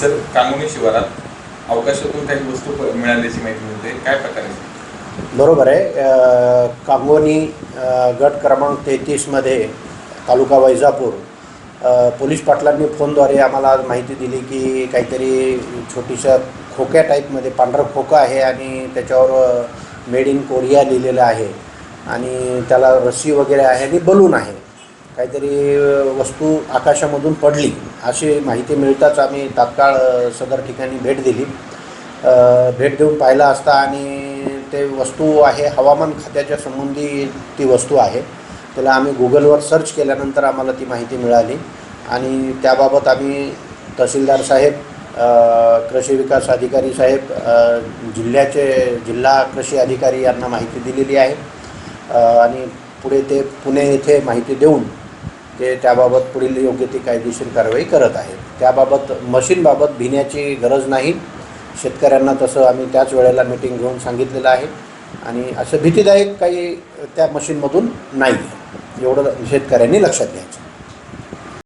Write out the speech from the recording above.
Sir कांगोणी शिवारात अवकाशातून काही वस्तू मिळाल्याची माहिती मिळते. काय प्रकार आहे? बरोबर आहे. कांगोनी गट क्रमांक तेहतीसमध्ये तालुका वैजापूर पोलीस पाटलांनी फोनद्वारे आम्हाला आज माहिती दिली की काहीतरी छोटीशा खोक्या टाईपमध्ये पांढरा खोका आहे आणि त्याच्यावर मेड इन कोरिया लिहिलेलं आहे आणि त्याला रस्सी वगैरे आहे आणि बलून आहे. काहीतरी वस्तू आकाशामधून पडली. अशी माहिती मिळताच आम्ही तात्काळ सदर ठिकाणी भेट दिली. भेट देऊन पाहिला असता आणि ते वस्तू आहे हवामान खात्याच्या संबंधी ती वस्तू आहे. त्याला आम्ही गुगलवर सर्च केल्यानंतर आम्हाला ती माहिती मिळाली आणि त्याबाबत आम्ही तहसीलदार साहेब कृषी विकास अधिकारी साहेब जिल्ह्याचे जिल्हा कृषी अधिकारी यांना माहिती दिलेली आहे. आणि पुढे ते पुणे येथे माहिती देऊन ते त्याबाबत पुढील योग्य ती कायदेशीर कारवाई करत आहेत. त्याबाबत मशीनबाबत भिण्याची गरज नाही. शेतकऱ्यांना तसं आम्ही त्याच वेळेला मिटिंग घेऊन सांगितलेलं आहे. आणि असं भीतीदायक काही त्या मशीनमधून नाही एवढं शेतकऱ्यांनी लक्षात घ्यायचं.